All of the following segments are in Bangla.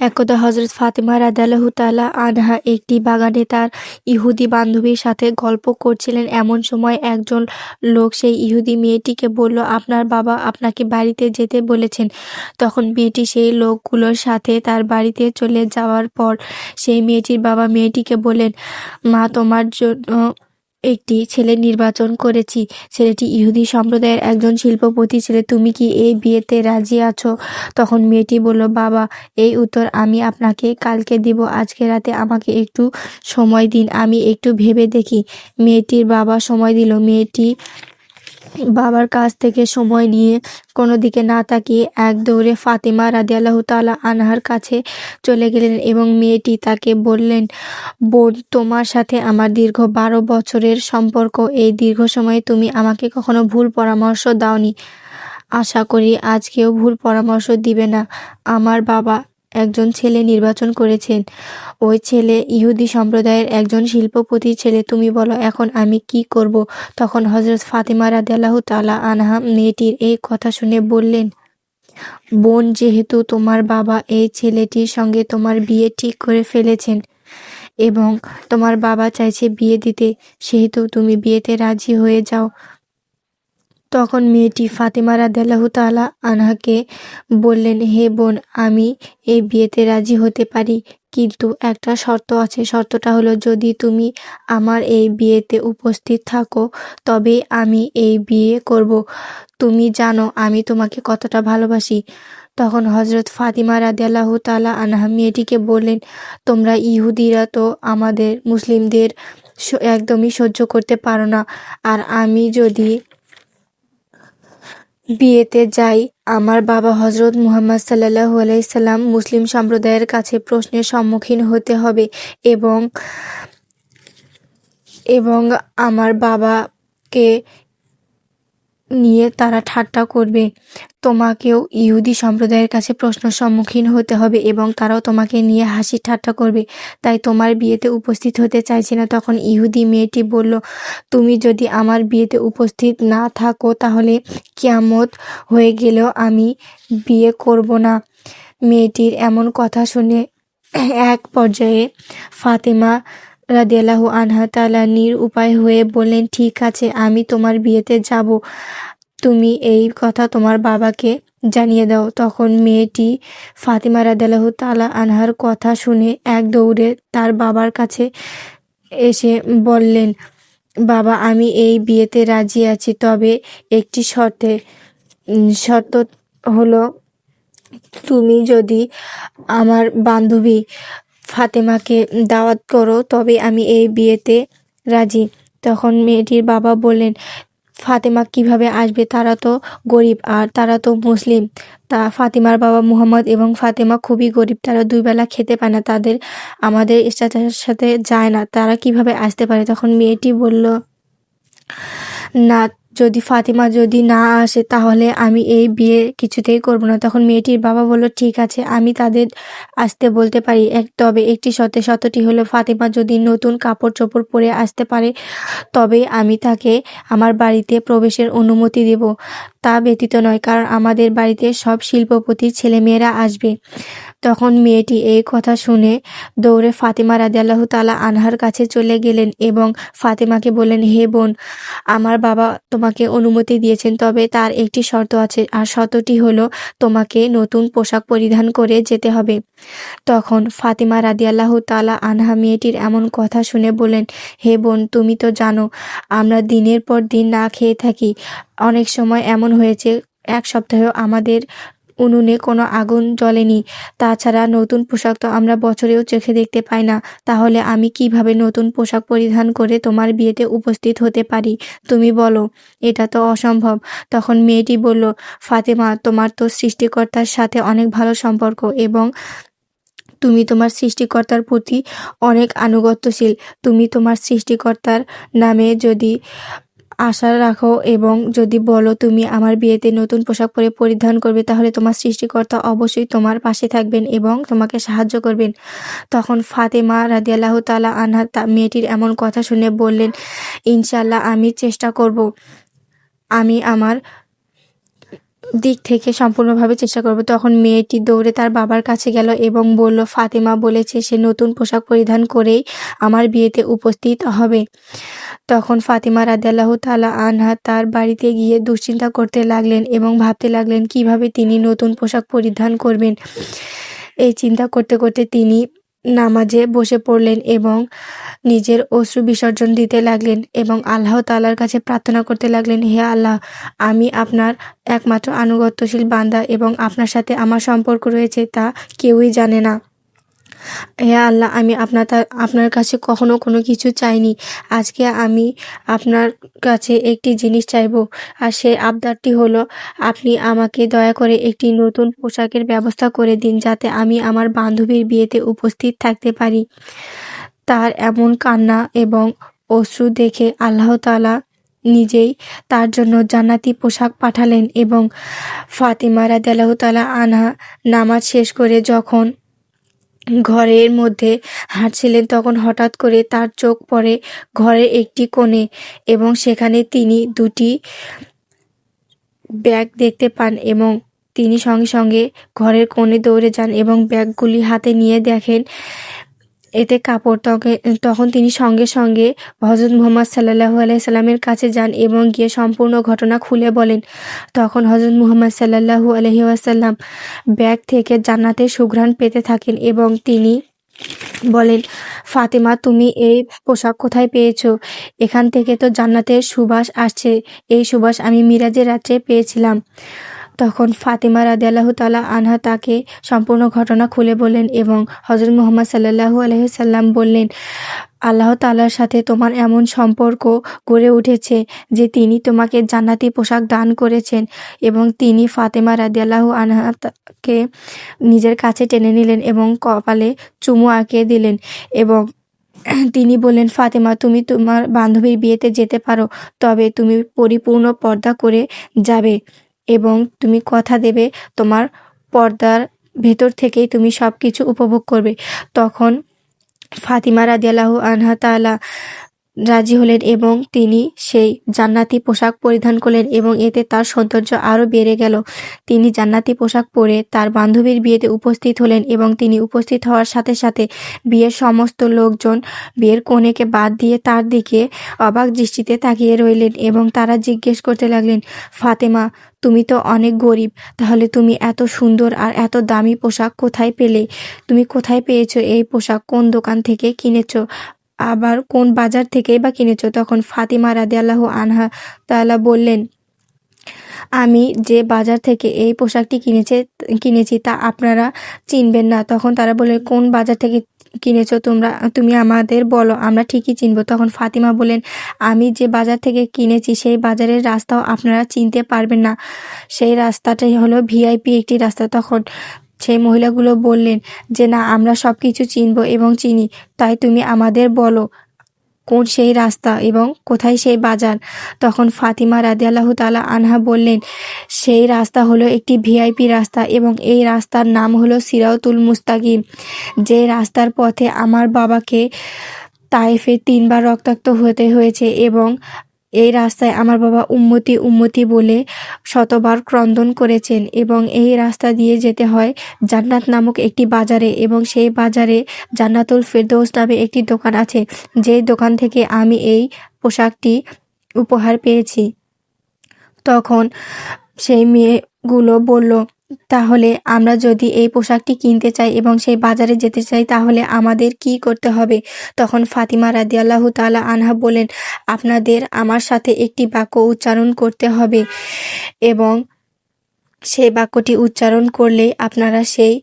একদা হজরত ফাতেমা রাদিয়াল্লাহু তাআলা আনহা একটি বাগানে তার ইহুদি বান্ধবীর সাথে গল্প করছিলেন। এমন সময় একজন লোক সেই ইহুদি মেয়েটিকে বলল, আপনার বাবা আপনাকে বাড়িতে যেতে বলেছেন। তখন মেয়েটি সেই লোকগুলোর সাথে তার বাড়িতে চলে যাওয়ার পর সেই মেয়েটির বাবা মেয়েটিকে বললেন, মা, তোমার জন্য একটি ছেলে নির্বাচন করেছি। ছেলেটি ইহুদি সম্প্রদায়ের একজন শিল্পপতি ছেলে। তুমি কি এই বিয়েতে রাজি আছো? তখন মেয়েটি বলল, বাবা, এই উত্তর আমি আপনাকে কালকে দিব। আজকে রাতে আমাকে একটু সময় দিন। আমি একটু ভেবে দেখি। মেয়েটির বাবা সময় দিল। মেয়েটি বাবার কাছ থেকে সময় নিয়ে কোনো দিকে না তাকিয়ে এক দৌড়ে ফাতেমা রাদিয়াল্লাহু তাআলা আনহার কাছে চলে গেলেন এবং মেয়েটি তাকে বললেন, বোন, তোমার সাথে আমার দীর্ঘ বারো বছরের সম্পর্ক। এই দীর্ঘ সময়ে তুমি আমাকে কখনো ভুল পরামর্শ দাওনি। আশা করি আজকেও ভুল পরামর্শ দিবে না। আমার বাবা একজন ছেলে নির্বাচন করেছেন। ওই ছেলে ইহুদি সম্প্রদায়ের একজন শিল্পপতির ছেলে, তুমি বলো, এখন আমি কি করব? তখন হজরত ফাতেমা রাদিয়াল্লাহু তালা আনহা মেয়েটির এই কথা শুনে বললেন, বোন, যেহেতু তোমার বাবা এই ছেলেটির সঙ্গে তোমার বিয়ে ঠিক করে ফেলেছেন এবং তোমার বাবা চাইছে বিয়ে দিতে, সেহেতু তুমি বিয়েতে রাজি হয়ে যাও। তখন মেয়েটি ফাতেমা রাদিয়াল্লাহু তাআলা আনহাকে বললেন, হে বোন, আমি এই বিয়েতে রাজি হতে পারি, কিন্তু একটা শর্ত আছে। শর্তটা হলো, যদি তুমি আমার এই বিয়েতে উপস্থিত থাকো, তবে আমি এই বিয়ে করব। তুমি জানো, আমি তোমাকে কতটা ভালোবাসি। তখন হজরত ফাতিমা রাদিয়াল্লাহু তালা আনহা মেয়েটিকে বললেন, তোমরা ইহুদিরা তো আমাদের মুসলিমদের একদমই সহ্য করতে পারো না। আর আমি যদি বিয়েতে যাই, আমার বাবা হজরত মুহাম্মদ সাল্লাহ আলাইসাল্লাম মুসলিম সম্প্রদায়ের কাছে প্রশ্নের সম্মুখীন হতে হবে এবং এবং আমার বাবাকে নিয়ে তারা ঠাট্টা করবে। তোমাকেও ইহুদি সম্প্রদায়ের কাছে প্রশ্ন সম্মুখীন হতে হবে এবং তারাও তোমাকে নিয়ে হাসি ঠাট্টা করবে। তাই তোমার বিয়েতে উপস্থিত হতে চাইছে না। তখন ইহুদি মেয়েটি বলল, তুমি যদি আমার বিয়েতে উপস্থিত না থাকো তাহলে কিয়ামত হয়ে গেলেও আমি বিয়ে করব না। মেয়েটির এমন কথা শুনে এক পর্যায়ে ফাতেমা রাদিয়াল্লাহু আনহা তালা নির উপায় হয়ে বললেন, ঠিক আছে, আমি তোমার বিয়েতে যাব। তুমি এই কথা তোমার বাবাকে জানিয়ে দাও। তখন মেয়েটি ফাতিমা রাদিয়াল্লাহু তালা আনহার কথা শুনে এক দৌড়ে তার বাবার কাছে এসে বললেন, বাবা, আমি এই বিয়েতে রাজি আছি, তবে একটি শর্তে শর্ত হলো, তুমি যদি আমার বান্ধবী ফাতেমাকে দাওয়াত করো, তবে আমি এই বিয়েতে রাজি। তখন মেয়েটির বাবা বললেন, ফাতেমা কীভাবে আসবে? তারা তো গরিব আর তারা তো মুসলিম। তা ফাতিমার বাবা মুহাম্মদ এবং ফাতেমা খুবই গরিব, তারা দুই বেলা খেতে পায় না, তাদের, আমাদের স্ট্যাটাসের সাথে যায় না, তারা কীভাবে আসতে পারে? তখন মেয়েটি বলল, না যদি ফাতিমা যদি না আসে, তাহলে আমি এই বিয়ে কিছুতেই করব না। তখন মেয়েটির বাবা বলল, ঠিক আছে, আমি তাদের আসতে বলতে পারি। এক, তবে একটি শর্তে শতটি হলো, ফাতিমা যদি নতুন কাপড় চোপড় পরে আসতে পারে তবে আমি তাকে আমার বাড়িতে প্রবেশের অনুমতি দেব। তা ব্যতীত নয়, কারণ আমাদের বাড়িতে সব শিল্পপতির ছেলেমেয়েরা আসবে। তখন মেয়েটি এই কথা শুনে দৌড়ে ফাতেমা রাদিয়াল্লাহু তালা আনহার কাছে চলে গেলেন এবং ফাতিমাকে বললেন, হে বোন, আমার বাবা তোমাকে অনুমতি দিয়েছেন, তবে তার একটি শর্ত আছে, আর শর্তটি হলো তোমাকে নতুন পোশাক পরিধান করে যেতে হবে। তখন ফাতিমা রাদিয়াল্লাহু তালা আনহা মেয়েটির এমন কথা শুনে বলেন হে বোন, তুমি তো জানো, আমরা দিনের পর দিন না খেয়ে থাকি। অনেক সময় এমন হয়েছে, এক সপ্তাহেও আমাদের উনুনে কোনো আগুন জ্বলেনি। তাছাড়া নতুন পোশাক তো আমরা বছরেও চোখে দেখতে পাই না। তাহলে আমি কীভাবে নতুন পোশাক পরিধান করে তোমার বিয়েতে উপস্থিত হতে পারি? তুমি বলো। এটা তো অসম্ভব। তখন মেয়েটি বলল, ফাতেমা, তোমার তো সৃষ্টিকর্তার সাথে অনেক ভালো সম্পর্ক এবং তুমি তোমার সৃষ্টিকর্তার প্রতি অনেক আনুগত্যশীল। তুমি তোমার সৃষ্টিকর্তার নামে যদি আশা রাখো এবং যদি বলো তুমি আমার বিয়েতে নতুন পোশাক পরে পরিধান করবে, তাহলে তোমার সৃষ্টিকর্তা অবশ্যই তোমার পাশে থাকবেন এবং তোমাকে সাহায্য করবেন। তখন ফাতেমা রাদিয়াল্লাহ তালা আনহা তা মেয়েটির এমন কথা শুনে বললেন ইনশাল্লাহ আমি চেষ্টা করব। আমি আমার দিক থেকে সম্পূর্ণভাবে চেষ্টা করব। তখন মেয়েটি দৌড়ে তার বাবার কাছে গেল এবং বলল, ফাতেমা বলেছে সে নতুন পোশাক পরিধান করেই আমার বিয়েতে উপস্থিত হবে। তখন ফাতিমা রাদিয়াল্লাহু তালা আনহা তার বাড়িতে গিয়ে দুশ্চিন্তা করতে লাগলেন এবং ভাবতে লাগলেন, কীভাবে তিনি নতুন পোশাক পরিধান করবেন? এই চিন্তা করতে করতে তিনি নামাজে বসে পড়লেন এবং নিজের অশ্রু বিসর্জন দিতে লাগলেন এবং আল্লাহ তালার কাছে প্রার্থনা করতে লাগলেন, হে আল্লাহ, আমি আপনার একমাত্র আনুগত্যশীল বান্দা এবং আপনার সাথে আমার সম্পর্ক রয়েছে তা কেউই জানে না। হে আল্লাহ, আমি আপনার আপনার কাছে কখনো কোনো কিছু চাইনি। আজকে আমি আপনার কাছে একটি জিনিস চাইব, আর সেই আবদারটি হলো, আপনি আমাকে দয়া করে একটি নতুন পোশাকের ব্যবস্থা করে দিন, যাতে আমি আমার বান্ধবীর বিয়েতে উপস্থিত থাকতে পারি। তার এমন কান্না এবং অশ্রু দেখে আল্লাহ তালা নিজেই তার জন্য জান্নাতি পোশাক পাঠালেন এবং ফাতিমা রাদিয়াল্লাহু তালা আনহা নামাজ শেষ করে যখন ঘরের মধ্যে হাঁটছিলেন তখন হঠাৎ করে তার চোখ পড়ে ঘরের একটি কোণে এবং সেখানে তিনি দুটি ব্যাগ দেখতে পান এবং তিনি সঙ্গে সঙ্গে ঘরের কোণে দৌড়ে যান এবং ব্যাগগুলি হাতে নিয়ে দেখেন এতে কাপড় তখন তিনি সঙ্গে সঙ্গে হজরত মুহম্মদ সাল্লাহু আলাইসাল্লামের কাছে যান এবং গিয়ে সম্পূর্ণ ঘটনা খুলে বলেন। তখন হজরত মুহম্মদ সাল্লাহু আলহি আসাল্লাম ব্যাগ থেকে জান্নাতের সুঘ্রাণ পেতে থাকেন এবং তিনি বলেন, ফাতেমা, তুমি এই পোশাক কোথায় পেয়েছ? এখান থেকে তো জান্নাতের সুবাস আসছে। এই সুবাস আমি মিরাজের রাত্রে পেয়েছিলাম। তখন ফাতেমা আল্লাহ তালা আনহা তাকে সম্পূর্ণ ঘটনা খুলে বললেন এবং হজরত মোহাম্মদ সাল্লাহু আলহিসাল্লাম বললেন, আল্লাহ তালার সাথে তোমার এমন সম্পর্ক গড়ে উঠেছে যে তিনি তোমাকে জান্নাতি পোশাক দান করেছেন এবং তিনি ফাতেমা আল্লাহ আনহাকে নিজের কাছে টেনে নিলেন এবং কপালে চুমু আঁকিয়ে দিলেন এবং তিনি বললেন, ফাতেমা, তুমি তোমার বান্ধবীর বিয়েতে যেতে পারো, তবে তুমি পরিপূর্ণ পর্দা করে যাবে। এবং তুমি কথা দেবে তোমার পর্দার ভেতর থেকেই তুমি সব কিছু উপভোগ করবে। তখন ফাতিমা রাদিয়াল্লাহু আনহা তালা রাজি হলেন এবং তিনি সেই জান্নাতি পোশাক পরিধান করলেন এবং এতে তার সৌন্দর্য আরও বেড়ে গেল। তিনি জান্নাতি পোশাক পরে তার বান্ধবীর বিয়েতে উপস্থিত হলেন এবং তিনি উপস্থিত হওয়ার সাথে সাথে বিয়ের সমস্ত লোকজন বিয়ের কনেকে বাদ দিয়ে তার দিকে অবাক দৃষ্টিতে তাকিয়ে রইলেন এবং তারা জিজ্ঞেস করতে লাগলেন, ফাতেমা, তুমি তো অনেক গরিব, তাহলে তুমি এত সুন্দর আর এত দামি পোশাক কোথায় পেলে? তুমি কোথায় পেয়েছ এই পোশাক? কোন দোকান থেকে কিনেছো? আবার কোন বাজার থেকেই বা কিনেছ? তখন ফাতিমা রাদে আল্লাহ আনহা তালা বললেন, আমি যে বাজার থেকে এই পোশাকটি কিনেছে, কিনেছি তা আপনারা চিনবেন না। তখন তারা বলে কোন বাজার থেকে কিনেছ তোমরা? তুমি আমাদের বলো, আমরা ঠিকই চিনবো। তখন ফাতিমা বলেন আমি যে বাজার থেকে কিনেছি, সেই বাজারের রাস্তাও আপনারা চিনতে পারবেন না। সেই রাস্তাটাই হলো ভিআইপি একটি রাস্তা। তখন সেই মহিলাগুলো বললেন, যে না, আমরা সব কিছু চিনব এবং চিনি, তাই তুমি আমাদের বলো কোন সেই রাস্তা এবং কোথায় সেই বাজার? তখন ফাতিমা রাদি আল্লাহ তালা আনহা বললেন, সেই রাস্তা হলো একটি ভিআইপি রাস্তা এবং এই রাস্তার নাম হলো সিরাউতুল মুস্তাকিম। যে রাস্তার পথে আমার বাবাকে তাইফে তিনবার রক্তাক্ত হতে হয়েছে এবং এই রাস্তায় আমার বাবা উম্মতি উম্মতি বলে শতবার ক্রন্দন করেছেন এবং এই রাস্তা দিয়ে যেতে হয় জান্নাত নামক একটি বাজারে এবং সেই বাজারে জান্নাতুল ফেরদৌস নামে একটি দোকান আছে। যেই দোকান থেকে আমি এই পোশাকটি উপহার পেয়েছি। তখন সেই মেয়েগুলো বলল তাহলে আমরা যদি এই পোশাকটি কিনতে চাই এবং সেই বাজারে যেতে চাই, তাহলে আমাদের কি করতে হবে? তখন ফাতিমা রাদিয়াল্লাহু তালা আনহা বলেন, আপনাদের আমার সাথে একটি বাক্য উচ্চারণ করতে হবে এবং সেই বাক্যটি উচ্চারণ করলে আপনারা সেই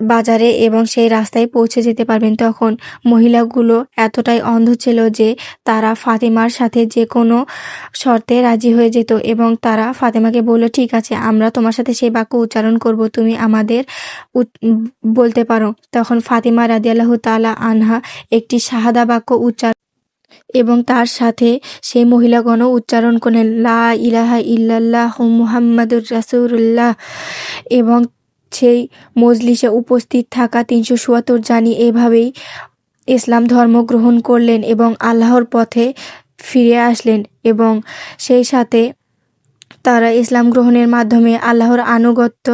বাজারে এবং সেই রাস্তায় পৌঁছে যেতে পারবেন। তখন মহিলাগুলো এতটাই অন্ধ ছিল যে তারা ফাতেমার সাথে যে কোনো শর্তে রাজি হয়ে যেত এবং তারা ফাতেমাকে বলল, ঠিক আছে, আমরা তোমার সাথে সেই বাক্য উচ্চারণ করব, তুমি আমাদের বলতে পারো। তখন ফাতেমা রাদিয়াল্লাহ তালা আনহা একটি শাহাদা বাক্য উচ্চারণ এবং তার সাথে সেই মহিলাগণও উচ্চারণ করেন লা ইলাহা ইল্লাল্লাহ মুহাম্মাদুর রাসুল্লাহ এবং সেই মজলিসে উপস্থিত থাকা তিনশো চুয়াত্তর জানি এভাবেই ইসলাম ধর্ম গ্রহণ করলেন এবং আল্লাহর পথে ফিরে আসলেন এবং সেই সাথে তারা ইসলাম গ্রহণের মাধ্যমে আল্লাহর আনুগত্য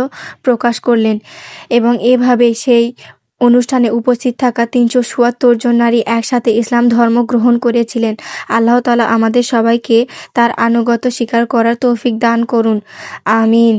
প্রকাশ করলেন এবং এভাবে সেই অনুষ্ঠানে উপস্থিত থাকা তিনশো সুয়াত্তর জন নারী একসাথে ইসলাম ধর্ম গ্রহণ করেছিলেন। আল্লাহ তালা আমাদের সবাইকে তার আনুগত্য স্বীকার করার তৌফিক দান করুন। আমিন।